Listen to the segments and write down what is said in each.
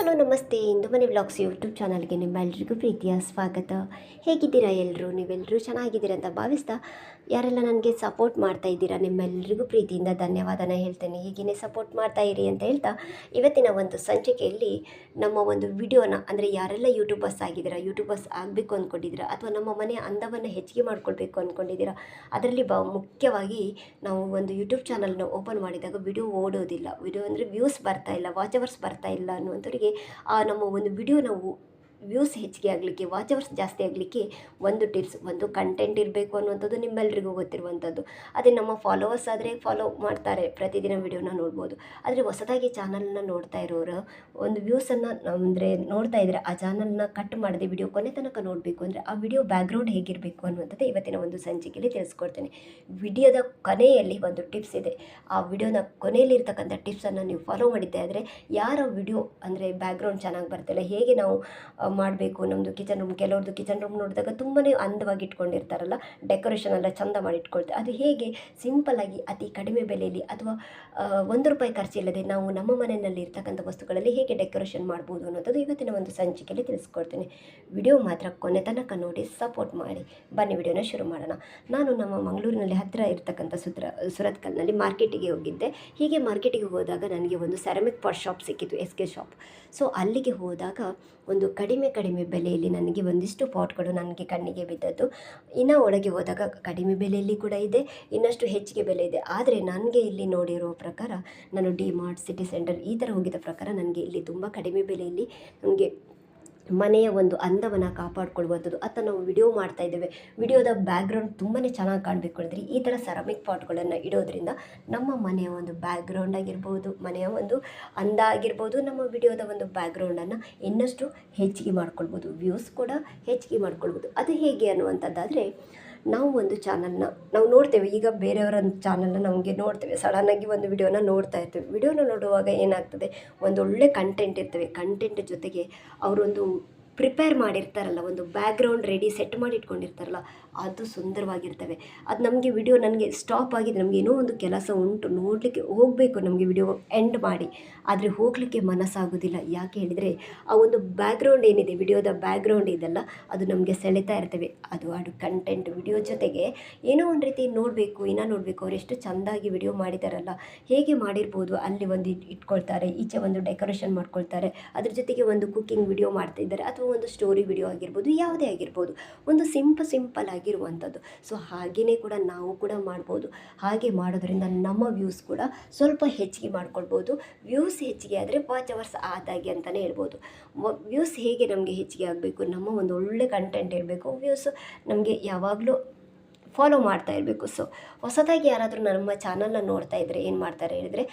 Hello, ನಮಸ್ತೆ. ಇಂದು ಮನೆ vlogs YouTube ಚಾನಲ್ಗೆ ನಿಮ್ಮೆಲ್ಲರಿಗೂ ಪ್ರೀತಿಯ ಸ್ವಾಗತ. ಹೇಗಿದ್ದೀರಾ ಎಲ್ಲರೂ ನೀವೆಲ್ಲರೂ ಚೆನ್ನಾಗಿದ್ದೀರಾ ಅಂತ ಭಾವಿಸ್ತಾ ಯಾರೆಲ್ಲ ನನಗೆ ಸಪೋರ್ಟ್ ಮಾಡ್ತಾ ಇದ್ದೀರಾ ನಿಮ್ಮೆಲ್ಲರಿಗೂ ಪ್ರೀತಿಯಿಂದ ಧನ್ಯವಾದನ ಹೇಳ್ತೇನೆ. ಹೀಗೇ ಸಪೋರ್ಟ್ ಮಾಡ್ತಾ ಇರಿ ಅಂತ ಹೇಳ್ತಾ ಇವತ್ತಿನ ಒಂದು ಸಂಚಿಕೆಯಲ್ಲಿ ನಮ್ಮ ಒಂದು ವಿಡಿಯೋನ, ಅಂದರೆ ಯಾರೆಲ್ಲ ಯೂಟ್ಯೂಬರ್ಸ್ ಆಗಿದ್ದೀರಾ, ಯೂಟ್ಯೂಬರ್ಸ್ ಆಗಬೇಕು ಅಂದ್ಕೊಂಡಿದ್ದೀರಾ ಅಥವಾ ನಮ್ಮ ಮನೆಯ ಅಂದವನ್ನು ಹೆಚ್ಚಿಗೆ ಮಾಡ್ಕೊಳ್ಬೇಕು ಅಂದ್ಕೊಂಡಿದ್ದೀರಾ ಅದರಲ್ಲಿ ಬ, ಮುಖ್ಯವಾಗಿ ನಾವು ಒಂದು ಯೂಟ್ಯೂಬ್ ಚಾನಲ್ನ ಓಪನ್ ಮಾಡಿದಾಗ ವಿಡಿಯೋ ಓಡೋದಿಲ್ಲ. ವಿಡಿಯೋ ಅಂದರೆ ವ್ಯೂಸ್ ಬರ್ತಾ ಇಲ್ಲ ವಾಚ್ ಅವರ್ಸ್ ಬರ್ತಾ ಇಲ್ಲ ಅನ್ನುವಂಥವ್ರಿಗೆ ನಮ್ಮ ಒಂದು ವಿಡಿಯೋ ನಾವು ವ್ಯೂಸ್ ಹೆಚ್ಚಿಗೆ ಆಗಲಿಕ್ಕೆ, ವಾಚವರ್ಸ್ ಜಾಸ್ತಿ ಆಗಲಿಕ್ಕೆ ಒಂದು ಟಿಪ್ಸ್, ಒಂದು ಕಂಟೆಂಟ್ ಇರಬೇಕು ಅನ್ನುವಂಥದ್ದು ನಿಮ್ಮೆಲ್ಲರಿಗೂ ಗೊತ್ತಿರುವಂಥದ್ದು. ಅದೇ ನಮ್ಮ ಫಾಲೋವರ್ಸ್ ಆದರೆ ಫಾಲೋ ಮಾಡ್ತಾರೆ, ಪ್ರತಿದಿನ ವಿಡಿಯೋನ ನೋಡ್ಬೋದು. ಆದರೆ ಹೊಸದಾಗಿ ಚಾನಲ್ನ ನೋಡ್ತಾ ಇರೋರು, ಒಂದು ವ್ಯೂಸನ್ನು ಅಂದರೆ ನೋಡ್ತಾ ಇದ್ದರೆ ಆ ಚಾನಲ್ನ ಕಟ್ ಮಾಡದೆ ವಿಡಿಯೋ ಕೊನೆ ತನಕ ನೋಡಬೇಕು ಅಂದರೆ ಆ ವಿಡಿಯೋ ಬ್ಯಾಕ್ಗ್ರೌಂಡ್ ಹೇಗಿರಬೇಕು ಅನ್ನುವಂಥದ್ದು ಇವತ್ತಿನ ಒಂದು ಸಂಚಿಕೆಯಲ್ಲಿ ತಿಳಿಸ್ಕೊಡ್ತೇನೆ. ವಿಡಿಯೋದ ಕೊನೆಯಲ್ಲಿ ಒಂದು ಟಿಪ್ಸ್ ಇದೆ. ಆ ವಿಡಿಯೋನ ಕೊನೆಯಲ್ಲಿ ಇರ್ತಕ್ಕಂಥ ಟಿಪ್ಸನ್ನು ನೀವು ಫಾಲೋ ಮಾಡಿದ್ದೆ ಆದರೆ ಯಾರ ವಿಡಿಯೋ ಅಂದರೆ ಬ್ಯಾಕ್ಗ್ರೌಂಡ್ ಚೆನ್ನಾಗಿ ಬರ್ತಿಲ್ಲ, ಹೇಗೆ ನಾವು ಮಾಡಬೇಕು ನಮ್ಮದು ಕಿಚನ್ ರೂಮ್ ಕೆಲವ್ರದ್ದು ಕಿಚನ್ ರೂಮ್ ನೋಡಿದಾಗ ತುಂಬಾ ಅಂದವಾಗಿ ಇಟ್ಕೊಂಡಿರ್ತಾರಲ್ಲ ಡೆಕೋರೇಷನ್ ಎಲ್ಲ ಚಂದ ಮಾಡಿ ಇಟ್ಕೊಳ್ತಾರೆ ಅದು ಹೇಗೆ? ಸಿಂಪಲಾಗಿ ಅತಿ ಕಡಿಮೆ ಬೆಲೆಯಲ್ಲಿ ಅಥವಾ ಒಂದು ರೂಪಾಯಿ ಖರ್ಚಿಲ್ಲದೆ ನಾವು ನಮ್ಮ ಮನೆಯಲ್ಲಿ ಇರ್ತಕ್ಕಂಥ ವಸ್ತುಗಳಲ್ಲಿ ಹೇಗೆ ಡೆಕೋರೇಷನ್ ಮಾಡ್ಬೋದು ಅನ್ನೋದು ಇವತ್ತಿನ ಒಂದು ಸಂಚಿಕೆಯಲ್ಲಿ ತಿಳಿಸ್ಕೊಡ್ತೀನಿ. ವಿಡಿಯೋ ಮಾತ್ರ ಕೊನೆ ತನಕ ನೋಡಿ ಸಪೋರ್ಟ್ ಮಾಡಿ. ಬನ್ನಿ, ವಿಡಿಯೋನ ಶುರು ಮಾಡೋಣ. ನಾನು ನಮ್ಮ ಮಂಗಳೂರಿನಲ್ಲಿ ಹತ್ತಿರ ಇರ್ತಕ್ಕಂಥ ಸುತ್ರ ಸುರತ್ಕಲ್ನಲ್ಲಿ ಮಾರ್ಕೆಟಿಗೆ ಹೋಗಿದ್ದೆ. ಹೀಗೆ ಮಾರ್ಕೆಟಿಗೆ ಹೋದಾಗ ನನಗೆ ಒಂದು ಸೆರಮಿಕ್ ಪಾಟ್ ಶಾಪ್ ಸಿಕ್ಕಿತ್ತು ಎಸ್ ಕೆ ಶಾಪ್ ಸೊ ಅಲ್ಲಿಗೆ ಹೋದಾಗ ಒಂದು ಕಡಿಮೆ ಕಡಿಮೆ ಬೆಲೆಯಲ್ಲಿ ನನಗೆ ಒಂದಿಷ್ಟು ಪಾಟ್ಗಳು ನನಗೆ ಕಣ್ಣಿಗೆ ಬಿದ್ದದ್ದು. ಇನ್ನು ಒಳಗೆ ಹೋದಾಗ ಕಡಿಮೆ ಬೆಲೆಯಲ್ಲಿ ಕೂಡ ಇದೆ, ಇನ್ನಷ್ಟು ಹೆಚ್ಚಿಗೆ ಬೆಲೆ ಇದೆ. ಆದರೆ ನನಗೆ ಇಲ್ಲಿ ನೋಡಿರೋ ಪ್ರಕಾರ, ನಾನು ಡಿ ಮಾರ್ಟ್ ಸಿಟಿ ಸೆಂಟರ್ ಈ ಥರ ಹೋಗಿದ ಪ್ರಕಾರ ನನಗೆ ಇಲ್ಲಿ ತುಂಬ ಕಡಿಮೆ ಬೆಲೆಯಲ್ಲಿ ನನಗೆ ಮನೆಯ ಒಂದು ಅಂದವನ್ನು ಕಾಪಾಡ್ಕೊಳ್ಳುವಂಥದ್ದು. ಅಥವಾ ನಾವು ವಿಡಿಯೋ ಮಾಡ್ತಾ ಇದ್ದೇವೆ. ವಿಡಿಯೋದ ಬ್ಯಾಕ್ಗ್ರೌಂಡ್ ತುಂಬಾ ಚೆನ್ನಾಗಿ ಕಾಣಬೇಕು ಅಂದರೆ. ಈ ಥರ ಸೆರಾಮಿಕ್ ಪಾಟ್ಗಳನ್ನು ಇಡೋದ್ರಿಂದ ನಮ್ಮ ಮನೆಯ ಒಂದು ಬ್ಯಾಕ್ಗ್ರೌಂಡ್ ಆಗಿರ್ಬೋದು, ಮನೆಯ ಒಂದು ಅಂದ ಆಗಿರ್ಬೋದು ನಮ್ಮ ವಿಡಿಯೋದ ಒಂದು ಬ್ಯಾಕ್ಗ್ರೌಂಡನ್ನು ಇನ್ನಷ್ಟು ಹೆಚ್ಚಿಗೆ ಮಾಡ್ಕೊಳ್ಬೋದು. ವ್ಯೂಸ್ ಕೂಡ ಹೆಚ್ಚಿಗೆ ಮಾಡ್ಕೊಳ್ಬೋದು. ಅದು ಹೇಗೆ ಅನ್ನುವಂಥದ್ದಾದರೆ ನಾವು ಒಂದು ಚಾನಲ್ನ ನಾವು ನೋಡ್ತೇವೆ. ಈಗ ಬೇರೆಯವರ ಚಾನಲ್ನ ನಮಗೆ ನೋಡ್ತೇವೆ. ಸಡನ್ನಾಗಿ ಒಂದು ವಿಡಿಯೋನ ನೋಡ್ತಾ ಇರ್ತೇವೆ. ವಿಡಿಯೋನ ನೋಡುವಾಗ ಏನಾಗ್ತದೆ? ಒಂದೊಳ್ಳೆ ಕಂಟೆಂಟ್ ಇರ್ತವೆ. ಕಂಟೆಂಟ್ ಜೊತೆಗೆ ಅವರೊಂದು ಪ್ರಿಪೇರ್ ಮಾಡಿರ್ತಾರಲ್ಲ, ಒಂದು ಬ್ಯಾಕ್ಗ್ರೌಂಡ್ ರೆಡಿ ಸೆಟ್ ಮಾಡಿ ಇಟ್ಕೊಂಡಿರ್ತಾರಲ್ಲ ಅದು ಸುಂದರವಾಗಿರ್ತವೆ. ಅದು ನಮಗೆ ವಿಡಿಯೋ ನನಗೆ ಸ್ಟಾಪ್ ಆಗಿದೆ ನಮಗೆ ಏನೋ ಒಂದು ಕೆಲಸ ಉಂಟು ನೋಡಲಿಕ್ಕೆ ಹೋಗಬೇಕು ನಮಗೆ ವಿಡಿಯೋ ಎಂಡ್ ಮಾಡಿ. ಆದರೆ ಹೋಗಲಿಕ್ಕೆ ಮನಸ್ಸಾಗೋದಿಲ್ಲ. ಯಾಕೆ ಹೇಳಿದರೆ ಆ ಒಂದು ಬ್ಯಾಕ್ಗ್ರೌಂಡ್ ಏನಿದೆ ವಿಡಿಯೋದ ಬ್ಯಾಕ್ಗ್ರೌಂಡ್ ಇದೆಲ್ಲ ಅದು ನಮಗೆ ಸೆಳೆತಾ ಇರ್ತವೆ. ಅದು ಅದು ಕಂಟೆಂಟ್ ವಿಡಿಯೋ ಜೊತೆಗೆ ಏನೋ ಒಂದು ರೀತಿ ನೋಡಬೇಕು, ಇನ್ನೂ ನೋಡಬೇಕು. ಅವ್ರು ಎಷ್ಟು ಚೆಂದಾಗಿ ವಿಡಿಯೋ ಮಾಡಿದಾರಲ್ಲ. ಹೇಗೆ ಮಾಡಿರ್ಬೋದು, ಅಲ್ಲಿ ಒಂದು ಇಟ್- ಇಟ್ಕೊಳ್ತಾರೆ, ಈಚೆ ಒಂದು ಡೆಕೋರೇಷನ್ ಮಾಡ್ಕೊಳ್ತಾರೆ. ಅದ್ರ ಜೊತೆಗೆ ಒಂದು ಕುಕ್ಕಿಂಗ್ ವಿಡಿಯೋ ಮಾಡ್ತಾ ಇದ್ದಾರೆ ಅಥವಾ ಒಂದು ಸ್ಟೋರಿ ವಿಡಿಯೋ ಆಗಿರ್ಬೋದು, ಯಾವುದೇ ಆಗಿರ್ಬೋದು. ಒಂದು ಸಿಂಪಲ್ ಸಿಂಪಲ್ ಆಗಿರುವಂಥದ್ದು. ಸೊ ಹಾಗೆಯೇ ಕೂಡ ನಾವು ಕೂಡ ಮಾಡ್ಬೋದು. ಹಾಗೆ ಮಾಡೋದ್ರಿಂದ ನಮ್ಮ ವ್ಯೂಸ್ ಕೂಡ ಸ್ವಲ್ಪ ಹೆಚ್ಚಿಗೆ ಮಾಡ್ಕೊಳ್ಬೋದು. ವ್ಯೂಸ್ ಹೆಚ್ಚಿಗೆ ಆದರೆ ಪಾಚ್ ಅವರ್ಸ್ ಆದಾಗೆ ಅಂತಲೇ ಹೇಳ್ಬೋದು. ವ್ಯೂಸ್ ಹೇಗೆ ನಮಗೆ ಹೆಚ್ಚಿಗೆ ಆಗಬೇಕು? ನಮ್ಮ ಒಂದು ಒಳ್ಳೆ ಕಂಟೆಂಟ್ ಇರಬೇಕು ವ್ಯೂಸ್ ನಮಗೆ ಯಾವಾಗಲೂ ಫಾಲೋ ಮಾಡ್ತಾ ಇರಬೇಕು. ಸೊ ಹೊಸದಾಗಿ ಯಾರಾದರೂ ನಮ್ಮ ಚಾನಲ್ನ ನೋಡ್ತಾ ಇದ್ದರೆ ಏನು ಮಾಡ್ತಾರೆ ಹೇಳಿದರೆ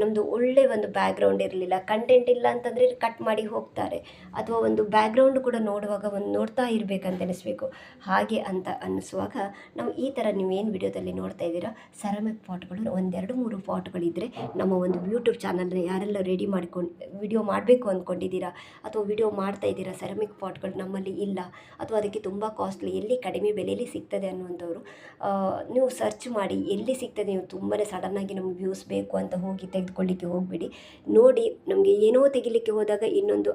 ನಮ್ಮದು ಒಳ್ಳೆ ಒಂದು ಬ್ಯಾಕ್ಗ್ರೌಂಡ್ ಇರಲಿಲ್ಲ ಕಂಟೆಂಟ್ ಇಲ್ಲ ಅಂತಂದರೆ ಕಟ್ ಮಾಡಿ ಹೋಗ್ತಾರೆ. ಅಥವಾ ಒಂದು ಬ್ಯಾಕ್ಗ್ರೌಂಡ್ ಕೂಡ ನೋಡುವಾಗ ಒಂದು ನೋಡ್ತಾ ಇರಬೇಕಂತ ಅನಿಸ್ಬೇಕು ಹಾಗೆ ಅಂತ ಅನ್ನಿಸುವಾಗ ನಾವು ಈ ಥರ ನೀವು ಏನು ವಿಡಿಯೋದಲ್ಲಿ ನೋಡ್ತಾ ಇದ್ದೀರಾ ಸೆರಾಮಿಕ್ ಪಾಟ್ಗಳು, ಒಂದೆರಡು ಮೂರು ಪಾಟ್ಗಳಿದ್ದರೆ ನಮ್ಮ ಒಂದು ಯೂಟ್ಯೂಬ್ ಚಾನಲ್ನ ಯಾರೆಲ್ಲ ರೆಡಿ ಮಾಡ್ಕೊಂಡು ವಿಡಿಯೋ ಮಾಡಬೇಕು ಅಂದ್ಕೊಂಡಿದ್ದೀರಾ ಅಥವಾ ವಿಡಿಯೋ ಮಾಡ್ತಾ ಇದ್ದೀರಾ ಸೆರಾಮಿಕ್ ಪಾಟ್ಗಳು ನಮ್ಮಲ್ಲಿ ಇಲ್ಲ, ಅಥವಾ ಅದಕ್ಕೆ ತುಂಬ ಕಾಸ್ಟ್ಲಿ ಎಲ್ಲಿ ಕಡಿಮೆ ಬೆಲೆಯಲ್ಲಿ ಸಿಗ್ತದೆ ಅನ್ನುವಂಥವ್ರು ನೀವು ಸರ್ಚ್ ಮಾಡಿ ಎಲ್ಲಿ ಸಿಗ್ತದೆ ನೀವು ತುಂಬಾ ಸಡನ್ನಾಗಿ ನಮ್ಗೆ ವ್ಯೂಸ್ ಬೇಕು ಅಂತ ಹೋಗಿ ತೆಗೆದುಕೊಳ್ಳಿಕ್ಕೆ ಹೋಗಬೇಡಿ. ನೋಡಿ ನಮಗೆ ಏನೋ ತೆಗಿಲಿಕ್ಕೆ ಹೋದಾಗ ಇನ್ನೊಂದು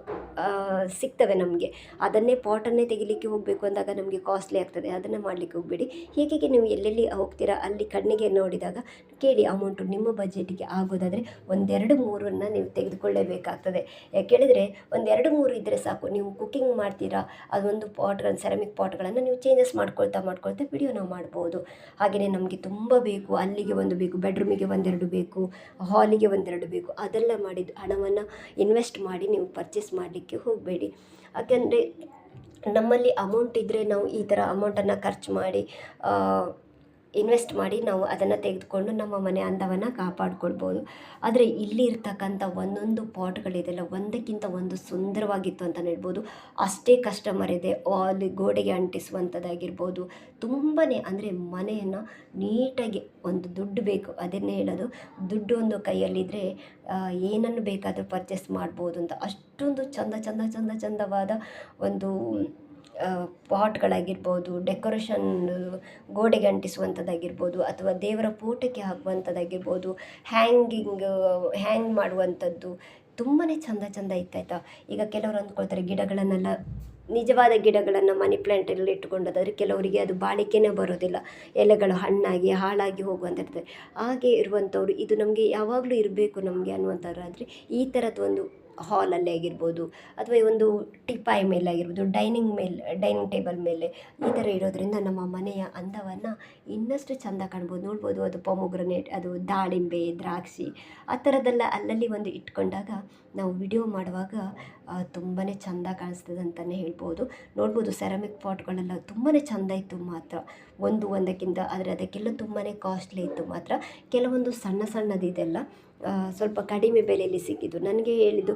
ಸಿಗ್ತವೆ ನಮಗೆ. ಅದನ್ನೇ ಪಾಟನ್ನೇ ತೆಗಿಲಿಕ್ಕೆ ಹೋಗಬೇಕು ಅಂದಾಗ ನಮಗೆ ಕಾಸ್ಟ್ಲಿ ಆಗ್ತದೆ. ಅದನ್ನು ಮಾಡಲಿಕ್ಕೆ ಹೋಗಬೇಡಿ. ಹೀಗೆ ನೀವು ಎಲ್ಲೆಲ್ಲಿ ಹೋಗ್ತೀರಾ, ಅಲ್ಲಿ ಕಣ್ಣಿಗೆ ನೋಡಿದಾಗ ಕೇಳಿ ಅಮೌಂಟು ನಿಮ್ಮ ಬಜೆಟಿಗೆ ಆಗೋದಾದರೆ ಒಂದೆರಡು ಮೂರನ್ನು ನೀವು ತೆಗೆದುಕೊಳ್ಳೇಬೇಕಾಗ್ತದೆ. ಯಾಕೆ ಹೇಳಿದರೆ ಒಂದೆರಡು ಮೂರು ಇದ್ದರೆ ಸಾಕು. ನೀವು ಕುಕ್ಕಿಂಗ್ ಮಾಡ್ತೀರಾ, ಅದೊಂದು ಪಾಟ್ಗಳನ್ನು ಸೆರಾಮಿಕ್ ಪಾಟ್ಗಳನ್ನು ನೀವು ಚೇಂಜಸ್ ಮಾಡ್ಕೊಳ್ತಾ ಮಾಡ್ಕೊಳ್ತಾ ವಿಡಿಯೋ ನಾವು ಮಾಡ್ಬೋದು. ಹಾಗೆಯೇ ನಮಗೆ ತುಂಬ ಬೇಕು, ಅಲ್ಲಿಗೆ ಒಂದು ಬೇಕು ಬೆಡ್ರೂಮಿಗೆ ಒಂದೆರಡು ಬೇಕು ಹಾಲಿಗೆ ಒಂದೆರಡು ಬೇಕು, ಅದೆಲ್ಲ ಮಾಡಿದ್ದು ಹಣವನ್ನು ಇನ್ವೆಸ್ಟ್ ಮಾಡಿ ನೀವು ಪರ್ಚೇಸ್ ಮಾಡಲಿಕ್ಕೆ ಹೋಗಬೇಡಿ. ಯಾಕೆಂದರೆ ನಮ್ಮಲ್ಲಿ ಅಮೌಂಟ್ ಇದ್ದರೆ ನಾವು ಈ ಥರ ಅಮೌಂಟನ್ನು ಖರ್ಚು ಮಾಡಿ ಇನ್ವೆಸ್ಟ್ ಮಾಡಿ ನಾವು ಅದನ್ನು ತೆಗೆದುಕೊಂಡು ನಮ್ಮ ಮನೆ ಅಂದವನ್ನು ಕಾಪಾಡ್ಕೊಳ್ಬೋದು. ಆದರೆ ಇಲ್ಲಿ ಇರ್ತಕ್ಕಂಥ ಒಂದೊಂದು ಪಾಟ್ಗಳಿದೆಲ್ಲ ಒಂದಕ್ಕಿಂತ ಒಂದು ಸುಂದರವಾಗಿತ್ತು ಅಂತ ಹೇಳ್ಬೋದು. ಅಷ್ಟೇ ಕಸ್ಟಮರ್ ಇದೆ, ಅಲ್ಲಿ ಗೋಡೆಗೆ ಅಂಟಿಸುವಂಥದ್ದಾಗಿರ್ಬೋದು. ತುಂಬಾ ಅಂದರೆ ಮನೆಯನ್ನು ನೀಟಾಗಿ ಒಂದು ದುಡ್ಡು ಬೇಕು, ಅದನ್ನೇ ಹೇಳೋದು. ದುಡ್ಡು ಒಂದು ಕೈಯಲ್ಲಿದ್ದರೆ ಏನನ್ನು ಬೇಕಾದರೂ ಪರ್ಚೇಸ್ ಮಾಡ್ಬೋದು ಅಂತ ಅಷ್ಟೊಂದು ಚಂದ ಚಂದ ಚಂದ, ಚಂದವಾದ ಒಂದು ಪಾಟ್ಗಳಾಗಿರ್ಬೋದು, ಡೆಕೋರೇಷನ್ ಗೋಡೆಗೆ ಅಂಟಿಸುವಂಥದ್ದಾಗಿರ್ಬೋದು, ಅಥವಾ ದೇವರ ಫೋಟೋಕ್ಕೆ ಹಾಕುವಂಥದ್ದಾಗಿರ್ಬೋದು, ಹ್ಯಾಂಗಿಂಗ್, ಹ್ಯಾಂಗ್ ಮಾಡುವಂಥದ್ದು ತುಂಬಾ ಚಂದ ಚಂದ ಇತ್ತಾಯ್ತಾ? ಈಗ ಕೆಲವರು ಅಂದ್ಕೊಳ್ತಾರೆ ಗಿಡಗಳನ್ನೆಲ್ಲ, ನಿಜವಾದ ಗಿಡಗಳನ್ನು ಮನಿ ಪ್ಲ್ಯಾಂಟಲ್ಲಿ ಇಟ್ಟುಕೊಂಡದಾದರೆ ಕೆಲವರಿಗೆ ಅದು ಬಾಳಿಕೆನೇ ಬರೋದಿಲ್ಲ. ಎಲೆಗಳು ಹಣ್ಣಾಗಿ, ಹಾಳಾಗಿ ಹೋಗುವಂಥದ್ದು. ಹಾಗೆ ಇರುವಂಥವ್ರು, ಇದು ನಮಗೆ ಯಾವಾಗಲೂ ಇರಬೇಕು ನಮಗೆ ಅನ್ನುವಂಥವ್ರಾದರೆ ಈ ಥರದ್ದು ಒಂದು ಹಾಲಲ್ಲಿ ಆಗಿರ್ಬೋದು, ಅಥವಾ ಈ ಒಂದು ಟಿಪಾಯ್ ಮೇಲೆ ಆಗಿರ್ಬೋದು ಡೈನಿಂಗ್ ಮೇಲೆ ಡೈನಿಂಗ್ ಟೇಬಲ್ ಮೇಲೆ ಈ ಥರ ಇರೋದರಿಂದ ನಮ್ಮ ಮನೆಯ ಅಂದವನ್ನು ಇನ್ನಷ್ಟು ಚಂದ ಕಾಣ್ಬೋದು. ನೋಡ್ಬೋದು ಅದು ಪೊಮೊಗ್ರನೇಟ್ ಅದು ದಾಳಿಂಬೆ, ದ್ರಾಕ್ಷಿ, ಆ ಥರದ್ದೆಲ್ಲ ಅಲ್ಲಲ್ಲಿ ಒಂದು ಇಟ್ಕೊಂಡಾಗ ನಾವು ವಿಡಿಯೋ ಮಾಡುವಾಗ ತುಂಬಾ ಚೆಂದ ಕಾಣಿಸ್ತದೆ ಅಂತಲೇ ಹೇಳ್ಬೋದು. ನೋಡ್ಬೋದು ಸೆರಾಮಿಕ್ ಪಾಟ್ಗಳೆಲ್ಲ ತುಂಬಾ ಚೆಂದ ಇತ್ತು ಮಾತ್ರ. ಒಂದು ಒಂದಕ್ಕಿಂತ ಆದರೆ ಅದಕ್ಕೆಲ್ಲ ತುಂಬಾ ಕಾಸ್ಟ್ಲಿ ಇತ್ತು ಮಾತ್ರ. ಕೆಲವೊಂದು ಸಣ್ಣ ಸಣ್ಣದಿದೆಲ್ಲ ಸ್ವಲ್ಪ ಕಡಿಮೆ ಬೆಲೆಯಲ್ಲಿ ಸಿಕ್ಕಿದ್ದು. ನನಗೆ ಹೇಳಿದ್ದು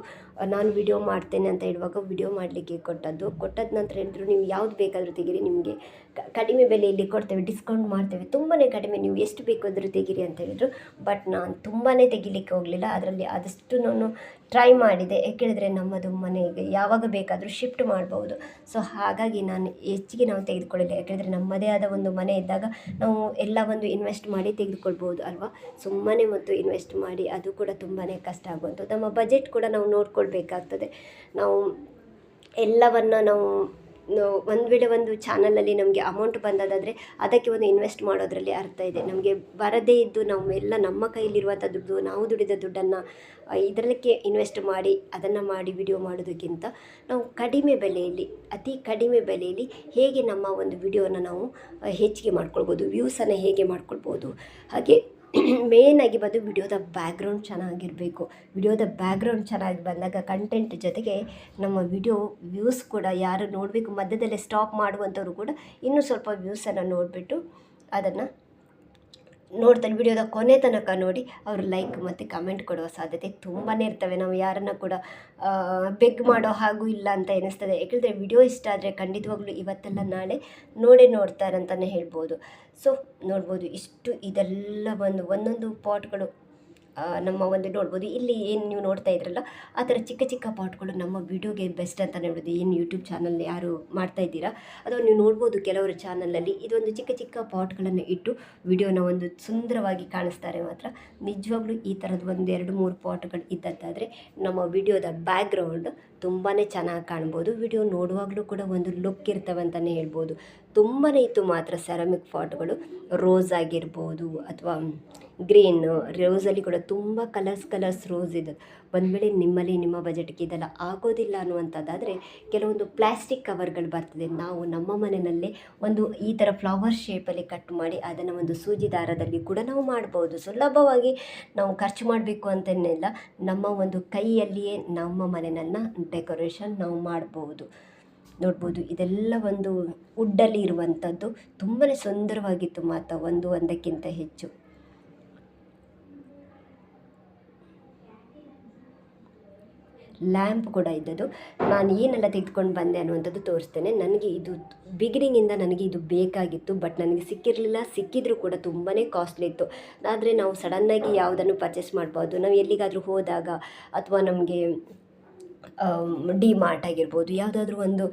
ನಾನು ವಿಡಿಯೋ ಮಾಡ್ತೇನೆ ಅಂತ ಹೇಳುವಾಗ ವಿಡಿಯೋ ಮಾಡಲಿಕ್ಕೆ ಕೊಟ್ಟದ್ದು. ಕೊಟ್ಟದ ನಂತರ ಹೇಳಿದ್ರು, ನೀವು ಯಾವ್ದು ಬೇಕಾದರೂ ತೆಗೀರಿ, ನಿಮಗೆ ಕಡಿಮೆ ಬೆಲೆಯಲ್ಲಿ ಕೊಡ್ತೇವೆ ಡಿಸ್ಕೌಂಟ್ ಮಾಡ್ತೇವೆ. ತುಂಬಾ ಕಡಿಮೆ. ನೀವು ಎಷ್ಟು ಬೇಕಾದರೂ ತೆಗೀರಿ ಅಂತ ಹೇಳಿದರು. ಬಟ್ ನಾನು ತುಂಬಾ ತೆಗಿಲಿಕ್ಕೆ ಹೋಗಲಿಲ್ಲ. ಅದರಲ್ಲಿ ಆದಷ್ಟು ನಾನು ಟ್ರೈ ಮಾಡಿದೆ. ಯಾಕೆಂದರೆ ನಮ್ಮದು ಮನೆಗೆ ಯಾವಾಗ ಬೇಕಾದರೂ ಶಿಫ್ಟ್ ಮಾಡ್ಬೋದು ಸೊ ಹಾಗಾಗಿ ನಾನು ಹೆಚ್ಚಿಗೆ ನಾವು ತೆಗೆದುಕೊಳ್ಳಿಲ್ಲ. ಯಾಕೆಂದರೆ ನಮ್ಮದೇ ಆದ ಒಂದು ಮನೆ ಇದ್ದಾಗ ನಾವು ಎಲ್ಲ ಒಂದು ಇನ್ವೆಸ್ಟ್ ಮಾಡಿ ತೆಗೆದುಕೊಳ್ಬೋದು ಅಲ್ವಾ? ಸುಮ್ಮನೆ ಮತ್ತು ಇನ್ವೆಸ್ಟ್ ಮಾಡಿ ಅದು ಕೂಡ ತುಂಬಾ ಕಷ್ಟ ಆಗುವಂಥದ್ದು. ನಮ್ಮ ಬಜೆಟ್ ಕೂಡ ನಾವು ನೋಡ್ಕೊಳ್ಬೇಕಾಗ್ತದೆ. ನಾವು ಎಲ್ಲವನ್ನು ನಾವು ಒಂದು ವೇಳೆ ಒಂದು ಚಾನಲಲ್ಲಿ ನಮಗೆ ಅಮೌಂಟ್ ಬಂದದಾದರೆ ಅದಕ್ಕೆ ಒಂದು ಇನ್ವೆಸ್ಟ್ ಮಾಡೋದರಲ್ಲಿ ಅರ್ಥ ಇದೆ. ನಮಗೆ ಬರದೇ ಇದ್ದು ನಾವು ಎಲ್ಲ ನಮ್ಮ ಕೈಯಲ್ಲಿರುವಂಥ ದುಡ್ಡು, ನಾವು ದುಡಿದ ದುಡ್ಡನ್ನು ಇದರಲ್ಲಿಕ್ಕೆ ಇನ್ವೆಸ್ಟ್ ಮಾಡಿ ಅದನ್ನು ಮಾಡಿ ವಿಡಿಯೋ ಮಾಡೋದಕ್ಕಿಂತ ನಾವು ಕಡಿಮೆ ಬೆಲೆಯಲ್ಲಿ, ಅತಿ ಕಡಿಮೆ ಬೆಲೆಯಲ್ಲಿ ಹೇಗೆ ನಮ್ಮ ಒಂದು ವಿಡಿಯೋನ ನಾವು ಹೆಚ್ಚಿಗೆ ಮಾಡ್ಕೊಳ್ಬೋದು ವ್ಯೂಸನ್ನು ಹೇಗೆ ಮಾಡ್ಕೊಳ್ಬೋದು. ಹಾಗೆ ಮೇಯ್ನಾಗಿ ಬಂದು ವಿಡಿಯೋದ ಬ್ಯಾಕ್ಗ್ರೌಂಡ್ ಚೆನ್ನಾಗಿರಬೇಕು. ವಿಡಿಯೋದ ಬ್ಯಾಕ್ಗ್ರೌಂಡ್ ಚೆನ್ನಾಗಿ ಬಂದಾಗ ಕಂಟೆಂಟ್ ಜೊತೆಗೆ ನಮ್ಮ ವಿಡಿಯೋ ವ್ಯೂಸ್ ಕೂಡ ಯಾರು ನೋಡಬೇಕು ಮಧ್ಯದಲ್ಲೇ ಸ್ಟಾಪ್ ಮಾಡುವಂಥವ್ರು ಕೂಡ ಇನ್ನೂ ಸ್ವಲ್ಪ ವ್ಯೂಸನ್ನು ನೋಡಿಬಿಟ್ಟು ಅದನ್ನು ನೋಡ್ತಾರೆ ವಿಡಿಯೋದ ಕೊನೆ ತನಕ ನೋಡಿ. ಅವರು ಲೈಕ್ ಮತ್ತು ಕಮೆಂಟ್ ಕೊಡುವ ಸಾಧ್ಯತೆ ತುಂಬಾ ಇರ್ತವೆ. ನಾವು ಯಾರನ್ನು ಕೂಡ ಬೆಗ್ ಮಾಡೋ ಹಾಗೂ ಇಲ್ಲ ಅಂತ ಎನಿಸ್ತದೆ ಯಾಕೆಂದರೆ ವಿಡಿಯೋ ಇಷ್ಟ ಆದರೆ ಖಂಡಿತವಾಗ್ಲೂ ಇವತ್ತೆಲ್ಲ ನಾಳೆ ನೋಡೇ ನೋಡ್ತಾರೆ ಅಂತಲೇ ಹೇಳ್ಬೋದು. ಸೊ ನೋಡ್ಬೋದು ಇಷ್ಟು ಇದೆಲ್ಲ ಬಂದು ಒಂದೊಂದು ಪಾಟ್ಗಳು ನಮ್ಮ ಒಂದು ನೋಡ್ಬೋದು. ಇಲ್ಲಿ ಏನು ನೀವು ನೋಡ್ತಾ ಇದ್ರಲ್ಲ, ಆ ಥರ ಚಿಕ್ಕ ಚಿಕ್ಕ ಪಾಟ್ಗಳು ನಮ್ಮ ವಿಡಿಯೋಗೆ ಬೆಸ್ಟ್ ಅಂತ ಹೇಳ್ಬೋದು ಏನು ಯೂಟ್ಯೂಬ್ ಚಾನಲ್ ಯಾರು ಮಾಡ್ತಾ ಇದ್ದೀರಾ ಅಥವಾ ನೀವು ನೋಡ್ಬೋದು ಕೆಲವರು ಚಾನಲಲ್ಲಿ ಇದೊಂದು ಚಿಕ್ಕ ಚಿಕ್ಕ ಪಾಟ್ಗಳನ್ನು ಇಟ್ಟು ವಿಡಿಯೋನ ಒಂದು ಸುಂದರವಾಗಿ ಕಾಣಿಸ್ತಾರೆ ಮಾತ್ರ. ನಿಜವಾಗ್ಲೂ ಈ ಥರದ ಒಂದು ಎರಡು ಮೂರು ಪಾಟ್ಗಳು ಇದ್ದಂತಾದರೆ ನಮ್ಮ ವಿಡಿಯೋದ ಬ್ಯಾಕ್ಗ್ರೌಂಡ್ ತುಂಬಾ ಚೆನ್ನಾಗಿ ಕಾಣ್ಬೋದು. ವಿಡಿಯೋ ನೋಡುವಾಗಲೂ ಕೂಡ ಒಂದು ಲುಕ್ ಇರ್ತವೆ ಅಂತಲೇ ಹೇಳ್ಬೋದು. ತುಂಬಾ ಇತ್ತು ಮಾತ್ರ ಸೆರಾಮಿಕ್ ಪಾಟ್ಗಳು ರೋಸ್ ಆಗಿರ್ಬೋದು ಅಥವಾ ಗ್ರೀನು ರೋಸಲ್ಲಿ ಕೂಡ ತುಂಬ ಕಲರ್ಸ್ ಕಲರ್ಸ್ ರೋಸ್ ಇದೆ ಒಂದು ವೇಳೆ ನಿಮ್ಮಲ್ಲಿ ನಿಮ್ಮ ಬಜೆಟ್ಗೆ ಇದೆಲ್ಲ ಆಗೋದಿಲ್ಲ ಅನ್ನುವಂಥದ್ದಾದರೆ ಕೆಲವೊಂದು ಪ್ಲಾಸ್ಟಿಕ್ ಕವರ್ಗಳು ಬರ್ತದೆ. ನಾವು ನಮ್ಮ ಮನೆಯಲ್ಲೇ ಒಂದು ಈ ಥರ ಫ್ಲವರ್ ಶೇಪಲ್ಲಿ ಕಟ್ ಮಾಡಿ ಅದನ್ನು ಒಂದು ಸೂಜಿ ದಾರದಲ್ಲಿ ಕೂಡ ನಾವು ಮಾಡ್ಬೋದು. ಸುಲಭವಾಗಿ ನಾವು ಖರ್ಚು ಮಾಡಬೇಕು ಅಂತೇನಿಲ್ಲ. ನಮ್ಮ ಒಂದು ಕೈಯಲ್ಲಿಯೇ ನಮ್ಮ ಮನೆಯನ್ನು ಡೆಕೋರೇಷನ್ ನಾವು ಮಾಡ್ಬೋದು. ನೋಡ್ಬೋದು, ಇದೆಲ್ಲ ಒಂದು ವುಡ್ಡಲ್ಲಿ ಇರುವಂಥದ್ದು ತುಂಬಾ ಸುಂದರವಾಗಿತ್ತು ಮಾತ್ರ. ಒಂದು, ಒಂದಕ್ಕಿಂತ ಹೆಚ್ಚು. ಲ್ಯಾಂಪ್ ಕೂಡ ಇದ್ದದ್ದು. ನಾನು ಏನೆಲ್ಲ ತೆಗೆದುಕೊಂಡು ಬಂದೆ ಅನ್ನುವಂಥದ್ದು ತೋರಿಸ್ತೇನೆ. ನನಗೆ ಇದು ಬಿಗಿನಿಂಗಿಂದ ನನಗೆ ಇದು ಬೇಕಾಗಿತ್ತು ಬಟ್ ನನಗೆ ಸಿಕ್ಕಿರಲಿಲ್ಲ. ಸಿಕ್ಕಿದ್ರೂ ಕೂಡ ತುಂಬಾ ಕಾಸ್ಟ್ಲಿ ಇತ್ತು. ಆದರೆ ನಾವು ಸಡನ್ನಾಗಿ ಯಾವುದನ್ನು ಪರ್ಚೇಸ್ ಮಾಡ್ಬೋದು, ನಾವು ಎಲ್ಲಿಗಾದರೂ ಹೋದಾಗ ಅಥವಾ ನಮಗೆ ಡಿ ಮಾರ್ಟ್ ಆಗಿರ್ಬೋದು, ಯಾವುದಾದ್ರೂ ಒಂದು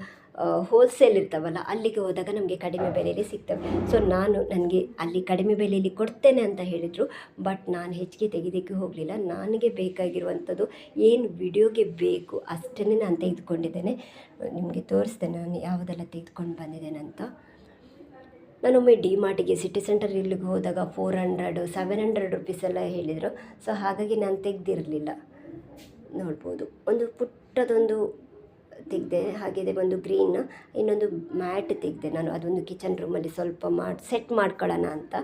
ಹೋಲ್ಸೇಲ್ ಇರ್ತಾವಲ್ಲ, ಅಲ್ಲಿಗೆ ಹೋದಾಗ ನಮಗೆ ಕಡಿಮೆ ಬೆಲೆಯಲ್ಲಿ ಸಿಗ್ತವೆ. ಸೊ ನಾನು ನನಗೆ ಅಲ್ಲಿ ಕಡಿಮೆ ಬೆಲೆಯಲ್ಲಿ ಕೊಡ್ತೇನೆ ಅಂತ ಹೇಳಿದರು ಬಟ್ ನಾನು ಹೆಚ್ಚಿಗೆ ತೆಗೆಯೋದಕ್ಕೆ ಹೋಗಲಿಲ್ಲ. ನನಗೆ ಬೇಕಾಗಿರುವಂಥದ್ದು ಏನು ವಿಡಿಯೋಗೆ ಬೇಕು ಅಷ್ಟನ್ನೇ ನಾನು ತೆಗೆದುಕೊಂಡಿದ್ದೇನೆ. ನಿಮಗೆ ತೋರಿಸ್ತೇನೆ, ನಾನು ಯಾವುದೆಲ್ಲ ತೆಗೆದುಕೊಂಡು ಬಂದಿದ್ದೇನೆ ಅಂತ. ನಾನೊಮ್ಮೆ ಡಿ ಮಾರ್ಟಿಗೆ ಸಿಟಿ ಸೆಂಟರ್ ಇಲ್ಲಿಗೆ ಹೋದಾಗ four hundred seven hundred rupees ಎಲ್ಲ ಹೇಳಿದರು. ಸೊ ಹಾಗಾಗಿ ನಾನು ತೆಗೆದಿರಲಿಲ್ಲ. ನೋಡ್ಬೋದು. ಒಂದು ಪುಟ್ಟದೊಂದು ತೆಗೆದೆ ಹಾಗೆ ಒಂದು ಗ್ರೀನ್ ಇನ್ನೊಂದು ಮ್ಯಾಟ್ ತೆಗೆದೆ ನಾನು. ಅದೊಂದು ಕಿಚನ್ ರೂಮಲ್ಲಿ ಸ್ವಲ್ಪ ಮಾಡಿ ಸೆಟ್ ಮಾಡ್ಕೊಳ್ಳೋಣ ಅಂತ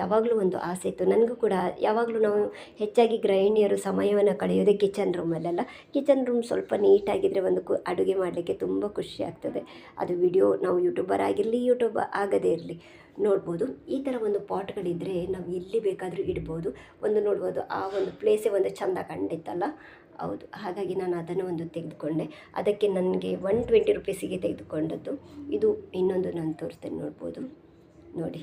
ಯಾವಾಗಲೂ ಒಂದು ಆಸೆ ಇತ್ತು. ನನಗೂ ಕೂಡ ಯಾವಾಗಲೂ ನಾವು ಹೆಚ್ಚಾಗಿ ಗೃಹಿಣಿಯರು ಸಮಯವನ್ನು ಕಳೆಯೋದೇ ಕಿಚನ್ ರೂಮಲ್ಲೆಲ್ಲ ಕಿಚನ್ ರೂಮ್ ಸ್ವಲ್ಪ ನೀಟಾಗಿದ್ದರೆ ಒಂದು ಕು, ಅಡುಗೆ ಮಾಡಲಿಕ್ಕೆ ತುಂಬ ಖುಷಿ ಆಗ್ತದೆ. ಅದು ವಿಡಿಯೋ ನಾವು ಯೂಟ್ಯೂಬರ್ ಆಗಿರಲಿ ಯೂಟ್ಯೂಬ್ ಆಗದೇ ಇರಲಿ, ನೋಡ್ಬೋದು. ಈ ಥರ ಒಂದು ಪಾಟ್ಗಳಿದ್ದರೆ ನಾವು ಎಲ್ಲಿ ಬೇಕಾದರೂ ಇಡ್ಬೋದು. ಒಂದು ನೋಡ್ಬೋದು, ಆ ಒಂದು ಪ್ಲೇಸೇ ಒಂದು ಚಂದ ಕಂಡಿತ್ತಲ್ಲ. ಹೌದು, ಹಾಗಾಗಿ ನಾನು ಅದನ್ನು ಒಂದು ತೆಗೆದುಕೊಂಡೆ. ಅದಕ್ಕೆ ನನಗೆ ಒನ್ ಟ್ವೆಂಟಿ ರುಪೀಸಿಗೆ ತೆಗೆದುಕೊಂಡದ್ದು. ಇದು ಇನ್ನೊಂದು ನಾನು ತೋರಿಸ್ತೇನೆ, ನೋಡ್ಬೋದು. ನೋಡಿ.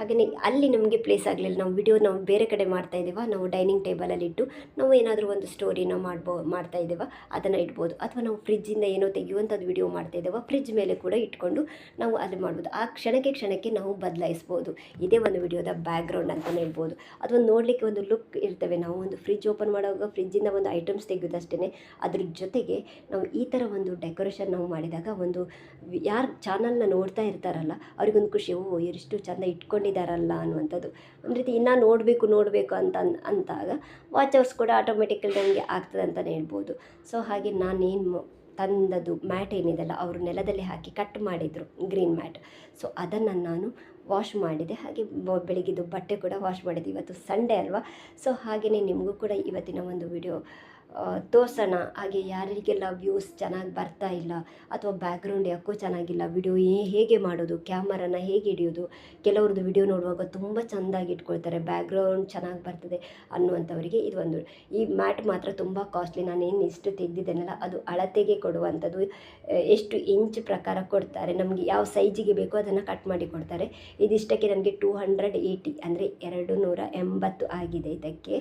ಹಾಗೆಯೇ ಅಲ್ಲಿ ನಮಗೆ ಪ್ಲೇಸ್ ಆಗಲಿಲ್ಲ. ನಾವು ವಿಡಿಯೋ ನಾವು ಬೇರೆ ಕಡೆ ಮಾಡ್ತಾ ಇದ್ದೀವ? ನಾವು ಡೈನಿಂಗ್ ಟೇಬಲಲ್ಲಿ ಇಟ್ಟು ನಾವು ಏನಾದರೂ ಒಂದು ಸ್ಟೋರಿನ ಮಾಡ್ಬೋ, ಮಾಡ್ತಾ ಇದ್ದೇವೆ? ಅದನ್ನು ಇಡ್ಬೋದು. ಅಥವಾ ನಾವು ಫ್ರಿಜ್ಜಿಂದ ಏನೋ ತೆಗೆಯುವಂಥದ್ದು ವಿಡಿಯೋ ಮಾಡ್ತಾ ಇದ್ದೇವೆ? ಫ್ರಿಜ್ ಮೇಲೆ ಕೂಡ ಇಟ್ಕೊಂಡು ನಾವು ಅಲ್ಲಿ ಮಾಡ್ಬೋದು. ಆ ಕ್ಷಣಕ್ಕೆ ಕ್ಷಣಕ್ಕೆ ನಾವು ಬದಲಾಯಿಸ್ಬೋದು. ಇದೇ ಒಂದು ವಿಡಿಯೋದ ಬ್ಯಾಕ್ಗ್ರೌಂಡ್ ಅಂತಲೇ ಹೇಳ್ಬೋದು. ಅಥವಾ ನೋಡಲಿಕ್ಕೆ ಒಂದು ಲುಕ್ ಇರ್ತವೆ. ನಾವು ಒಂದು ಫ್ರಿಜ್ ಓಪನ್ ಮಾಡುವಾಗ ಫ್ರಿಜ್ಜಿಂದ ಒಂದು ಐಟಮ್ಸ್ ತೆಗೆಯೋದಷ್ಟೇ ಅದ್ರ ಜೊತೆಗೆ ನಾವು ಈ ಥರ ಒಂದು ಡೆಕೋರೇಷನ್ ನಾವು ಮಾಡಿದಾಗ ಒಂದು, ಯಾರು ಚಾನಲ್ನ ನೋಡ್ತಾ ಇರ್ತಾರಲ್ಲ, ಅವ್ರಿಗೊಂದು ಖುಷಿ, ಓ ಎಷ್ಟು ಚೆಂದ ಇಟ್ಕೊಂಡಿದ್ದಾರಲ್ಲ ಅನ್ನುವಂಥದ್ದು. ಒಂದು ರೀತಿ ಇನ್ನೂ ನೋಡಬೇಕು ನೋಡಬೇಕು ಅಂತ ಅಂತಾಗ ವಾಚರ್ಸ್ ಕೂಡ ಆಟೋಮೆಟಿಕಲಿ ನನಗೆ ಆಗ್ತದೆ ಅಂತಲೇ ಹೇಳ್ಬೋದು. ಸೊ ಹಾಗೆ ನಾನೇನು ತಂದದ್ದು ಮ್ಯಾಟ್ ಏನಿದೆಲ್ಲ ಅವರು ನೆಲದಲ್ಲಿ ಹಾಕಿ ಕಟ್ ಮಾಡಿದರು ಗ್ರೀನ್ ಮ್ಯಾಟ್ ಸೊ ಅದನ್ನು ನಾನು ವಾಶ್ ಮಾಡಿದೆ. ಹಾಗೆ ಬೆಳಗ್ಗೆದು ಬಟ್ಟೆ ಕೂಡ ವಾಶ್ ಮಾಡಿದೆ. ಇವತ್ತು ಸಂಡೇ ಅಲ್ವಾ? ಸೊ ಹಾಗೆಯೇ ನಿಮಗೂ ಕೂಡ ಇವತ್ತಿನ ಒಂದು ವಿಡಿಯೋ ತೋರಿಸೋಣ. ಹಾಗೆ ಯಾರಿಗೆಲ್ಲ ವ್ಯೂಸ್ ಚೆನ್ನಾಗಿ ಬರ್ತಾ ಇಲ್ಲ ಅಥವಾ ಬ್ಯಾಕ್ಗ್ರೌಂಡ್ ಯಾಕೋ ಚೆನ್ನಾಗಿಲ್ಲ ವಿಡಿಯೋ ಹೇಗೆ ಮಾಡೋದು ಕ್ಯಾಮರಾನ ಹೇಗೆ ಹಿಡಿಯೋದು, ಕೆಲವ್ರದ್ದು ವಿಡಿಯೋ ನೋಡುವಾಗ ತುಂಬ ಚೆಂದಾಗಿ ಇಟ್ಕೊಳ್ತಾರೆ ಬ್ಯಾಕ್ಗ್ರೌಂಡ್ ಚೆನ್ನಾಗಿ ಬರ್ತದೆ ಅನ್ನುವಂಥವರಿಗೆ ಇದು ಒಂದು. ಈ ಮ್ಯಾಟ್ ಮಾತ್ರ ತುಂಬ ಕಾಸ್ಟ್ಲಿ ನಾನು ಏನು ಇಷ್ಟು ತೆಗೆದಿದ್ದೇನಲ್ಲ, ಅದು ಅಳತೆಗೆ ಕೊಡುವಂಥದ್ದು. ಎಷ್ಟು ಇಂಚ್ ಪ್ರಕಾರ ಕೊಡ್ತಾರೆ, ನಮಗೆ ಯಾವ ಸೈಜಿಗೆ ಬೇಕೋ ಅದನ್ನು ಕಟ್ ಮಾಡಿ ಕೊಡ್ತಾರೆ. ಇದಿಷ್ಟಕ್ಕೆ ನನಗೆ ಟೂ ಹಂಡ್ರೆಡ್ ಏಯ್ಟಿ ಅಂದರೆ ಎರಡು ನೂರ ಎಂಬತ್ತು ಆಗಿದೆ ಇದಕ್ಕೆ.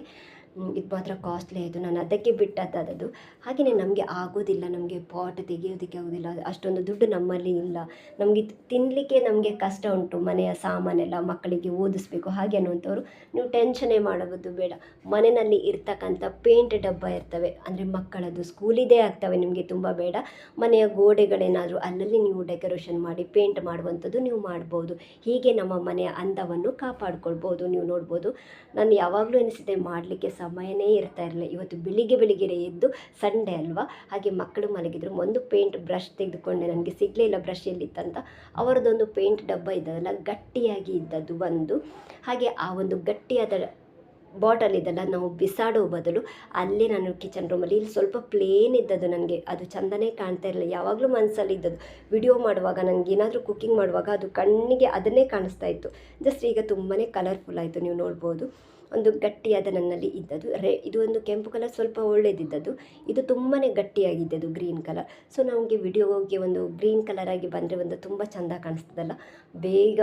ಇದು ಮಾತ್ರ ಕಾಸ್ಟ್ಲಿ ಆಯಿತು, ನಾನು ಅದಕ್ಕೆ ಬಿಟ್ಟದ್ದು ಹಾಗೆಯೇ ನಮಗೆ ಆಗೋದಿಲ್ಲ, ನಮಗೆ ಪಾಟ್ ತೆಗೆಯೋದಕ್ಕೆ ಆಗೋದಿಲ್ಲ, ಅಷ್ಟೊಂದು ದುಡ್ಡು ನಮ್ಮಲ್ಲಿ ಇಲ್ಲ. ನಮಗೆ ತಿನ್ನಲಿಕ್ಕೆ ನಮಗೆ ಕಷ್ಟ ಉಂಟು, ಮನೆಯ ಸಾಮಾನೆಲ್ಲ ಮಕ್ಕಳಿಗೆ ಓದಿಸ್ಬೇಕು, ಹಾಗೆ ಅನ್ನುವಂಥವ್ರು ನೀವು ಟೆನ್ಷನೇ ಮಾಡೋದು ಬೇಡ. ಮನೆಯಲ್ಲಿ ಇರ್ತಕ್ಕಂಥ ಪೇಂಟ್ ಡಬ್ಬ ಇರ್ತವೆ, ಅಂದರೆ ಮಕ್ಕಳದ್ದು ಸ್ಕೂಲಿದೇ ಆಗ್ತವೆ, ನಿಮಗೆ ತುಂಬ ಬೇಡ. ಮನೆಯ ಗೋಡೆಗಳೇನಾದರೂ ಅಲ್ಲಲ್ಲಿ ನೀವು ಡೆಕೋರೇಷನ್ ಮಾಡಿ ಪೇಂಟ್ ಮಾಡುವಂಥದ್ದು ನೀವು ಮಾಡ್ಬೋದು. ಹೀಗೆ ನಮ್ಮ ಮನೆಯ ಅಂದವನ್ನು ಕಾಪಾಡ್ಕೊಳ್ಬೋದು, ನೀವು ನೋಡ್ಬೋದು. ನಾನು ಯಾವಾಗಲೂ ಎನಿಸಿದೆ ಮಾಡಲಿಕ್ಕೆ ಸಮಯನೇ ಇರ್ತಾ ಇರಲಿಲ್ಲ. ಇವತ್ತು ಬೆಳಿಗ್ಗೆ ಬೆಳಿಗ್ಗೆ ಎದ್ದು ಸಂಡೇ ಅಲ್ವಾ? ಹಾಗೆ ಮಕ್ಕಳು ಮಲಗಿದ್ರು. ಒಂದು ಪೇಂಟ್ ಬ್ರಷ್ ತೆಗೆದುಕೊಂಡೆ. ನನಗೆ ಸಿಗಲೇ ಇಲ್ಲ ಬ್ರಷ್ ಎಲ್ಲಿತ್ತಂತ ಅವರದೊಂದು ಪೇಂಟ್ ಡಬ್ಬ ಇದ್ದದಲ್ಲ, ಗಟ್ಟಿಯಾಗಿ ಇದ್ದದ್ದು ಒಂದು. ಹಾಗೆ ಆ ಒಂದು ಗಟ್ಟಿಯಾದ ಬಾಟಲ್ ಇದೆಲ್ಲ ನಾವು ಬಿಸಾಡೋ ಬದಲು ಅಲ್ಲೇ ನಾನು ಕಿಚನ್ ರೂಮಲ್ಲಿ ಇಲ್ಲಿ ಸ್ವಲ್ಪ ಪ್ಲೇನ್ ಇದ್ದದ್ದು ನನಗೆ ಅದು ಚಂದನೇ ಕಾಣ್ತಾ ಇರಲಿಲ್ಲ. ಯಾವಾಗಲೂ ಮನಸ್ಸಲ್ಲಿ ಇದ್ದದ್ದು. ವಿಡಿಯೋ ಮಾಡುವಾಗ ನನಗೆ ಏನಾದರೂ ಕುಕ್ಕಿಂಗ್ ಮಾಡುವಾಗ ಅದು ಕಣ್ಣಿಗೆ ಅದನ್ನೇ ಕಾಣಿಸ್ತಾ ಇತ್ತು. ಜಸ್ಟ್ ಈಗ ತುಂಬಾ ಕಲರ್ಫುಲ್ ಆಯಿತು. ನೀವು ನೋಡ್ಬೋದು. ಒಂದು ಗಟ್ಟಿಯಾದ ನನ್ನಲ್ಲಿ ಇದ್ದದ್ದು. ರೆ, ಇದು ಒಂದು ಕೆಂಪು ಕಲರ್ ಸ್ವಲ್ಪ ಒಳ್ಳೆಯದಿದ್ದದ್ದು ಇದು ತುಂಬಾ ಗಟ್ಟಿಯಾಗಿದ್ದದ್ದು, ಗ್ರೀನ್ ಕಲರ್. ಸೊ, ನಮಗೆ ವಿಡಿಯೋಗೆ ಒಂದು ಗ್ರೀನ್ ಕಲರ್ ಆಗಿ ಬಂದರೆ ಒಂದು ತುಂಬ ಚೆಂದ ಕಾಣಿಸ್ತದಲ್ಲ? ಬೇಗ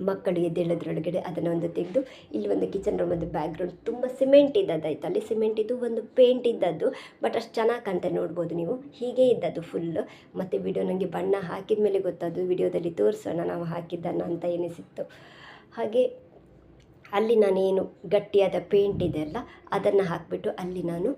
ಮಕ್ಕಳು ಎದ್ದೇಳೋದ್ರೊಳಗಡೆ ಅದನ್ನು ಒಂದು ತೆಗೆದು, ಇಲ್ಲಿ ಒಂದು ಕಿಚನ್ ರೂಮ್ ಒಂದು ಬ್ಯಾಕ್ಗ್ರೌಂಡ್ ತುಂಬ ಸಿಮೆಂಟ್ ಇದ್ದದ್ದಾಯ್ತು ಅಲ್ಲಿ ಸಿಮೆಂಟ್ ಇದು ಒಂದು ಪೇಂಟ್ ಇದ್ದದ್ದು. ಬಟ್ ಅಷ್ಟು ಚೆನ್ನಾಗಿ ಕಾಣ್ತಾ ನೋಡ್ಬೋದು ನೀವು. ಹೀಗೆ ಇದ್ದದ್ದು ಫುಲ್ಲು ಮತ್ತು ವಿಡಿಯೋ ನನಗೆ ಬಣ್ಣ ಹಾಕಿದ ಮೇಲೆ ಗೊತ್ತದು ವಿಡಿಯೋದಲ್ಲಿ ತೋರಿಸೋಣ ನಾವು ಹಾಕಿದ್ದನ್ನು ಅಂತ ಎನಿಸಿತ್ತು. ಹಾಗೆ ಅಲ್ಲಿ ನಾನೇನು ಗಟ್ಟಿಯಾದ ಪೇಂಟ್ ಇದೆಯಲ್ಲ ಅದನ್ನು ಹಾಕಿಬಿಟ್ಟು ಅಲ್ಲಿ ನಾನು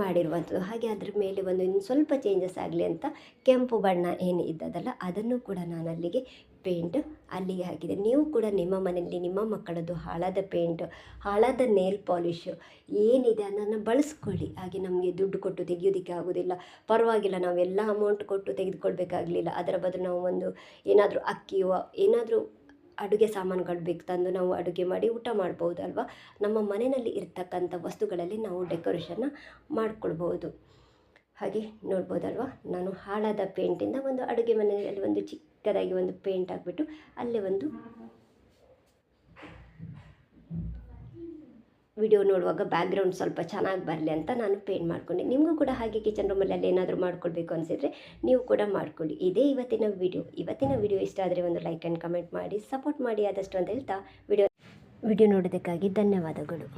ಮಾಡಿರುವಂಥದ್ದು. ಹಾಗೆ ಅದ್ರ ಮೇಲೆ ಒಂದು ಇನ್ನು ಸ್ವಲ್ಪ ಚೇಂಜಸ್ ಆಗಲಿ ಅಂತ ಕೆಂಪು ಬಣ್ಣ ಏನು ಇದ್ದದಲ್ಲ, ಅದನ್ನು ಕೂಡ ನಾನು ಅಲ್ಲಿಗೆ ಪೇಂಟ್ ಅಲ್ಲಿಗೆ ಹಾಕಿದೆ. ನೀವು ಕೂಡ ನಿಮ್ಮ ಮನೆಯಲ್ಲಿ ನಿಮ್ಮ ಮಕ್ಕಳದ್ದು ಹಾಳಾದ ಪೇಂಟ್ ಹಾಳಾದ ನೇಲ್ ಪಾಲಿಶ್ ಏನಿದೆ ಅದನ್ನು ಬಳಸ್ಕೊಳ್ಳಿ. ಹಾಗೆ ನಮಗೆ ದುಡ್ಡು ಕೊಟ್ಟು ತೆಗೆಯೋದಕ್ಕೆ ಆಗೋದಿಲ್ಲ. ಪರವಾಗಿಲ್ಲ, ನಾವೆಲ್ಲ ಅಮೌಂಟ್ ಕೊಟ್ಟು ತೆಗೆದುಕೊಳ್ಬೇಕಾಗಲಿಲ್ಲ. ಅದರ ಬದಲು ನಾವು ಒಂದು ಏನಾದರೂ ಅಕ್ಕಿಯೋ, ಏನಾದರೂ ಅಡುಗೆ ಸಾಮಾನುಗಳು ಬೇಕು ತಂದು ನಾವು ಅಡುಗೆ ಮಾಡಿ ಊಟ ಮಾಡ್ಬೋದಲ್ವ? ನಮ್ಮ ಮನೆಯಲ್ಲಿ ಇರ್ತಕ್ಕಂಥ ವಸ್ತುಗಳಲ್ಲಿ ನಾವು ಡೆಕೋರೇಷನ್ನ ಮಾಡ್ಕೊಳ್ಬೋದು. ಹಾಗೆ ನೋಡ್ಬೋದಲ್ವ? ನಾನು ಹಾಳಾದ ಪೇಂಟಿಂದ ಒಂದು ಅಡುಗೆ ಮನೆಯಲ್ಲಿ ಒಂದು ಚಿಕ್ಕದಾಗಿ ಒಂದು ಪೇಂಟ್ ಹಾಕ್ಬಿಟ್ಟು ಅಲ್ಲೇ ಒಂದು ವಿಡಿಯೋ ನೋಡುವಾಗ ಬ್ಯಾಕ್ಗ್ರೌಂಡ್ ಸ್ವಲ್ಪ ಚೆನ್ನಾಗಿ ಬರಲಿ ಅಂತ ನಾನು ಪೇಂಟ್ ಮಾಡ್ಕೊಂಡೆ. ನಿಮಗೂ ಕೂಡ ಹಾಗೆ ಕಿಚನ್ ರೂಮಲ್ಲಿ ಏನಾದರೂ ಮಾಡ್ಕೊಳ್ಬೇಕು ಅನಿಸಿದರೆ ನೀವು ಕೂಡ ಮಾಡ್ಕೊಳ್ಳಿ. ಇದೇ ಇವತ್ತಿನ ವಿಡಿಯೋ. ಇವತ್ತಿನ ವಿಡಿಯೋ ಇಷ್ಟ ಆದರೆ ಒಂದು ಲೈಕ್ ಆ್ಯಂಡ್ ಕಮೆಂಟ್ ಮಾಡಿ ಸಪೋರ್ಟ್ ಮಾಡಿ ಆದಷ್ಟು ಅಂತ ಹೇಳ್ತಾ ವಿಡಿಯೋ ವಿಡಿಯೋ ನೋಡೋದಕ್ಕಾಗಿ ಧನ್ಯವಾದಗಳು.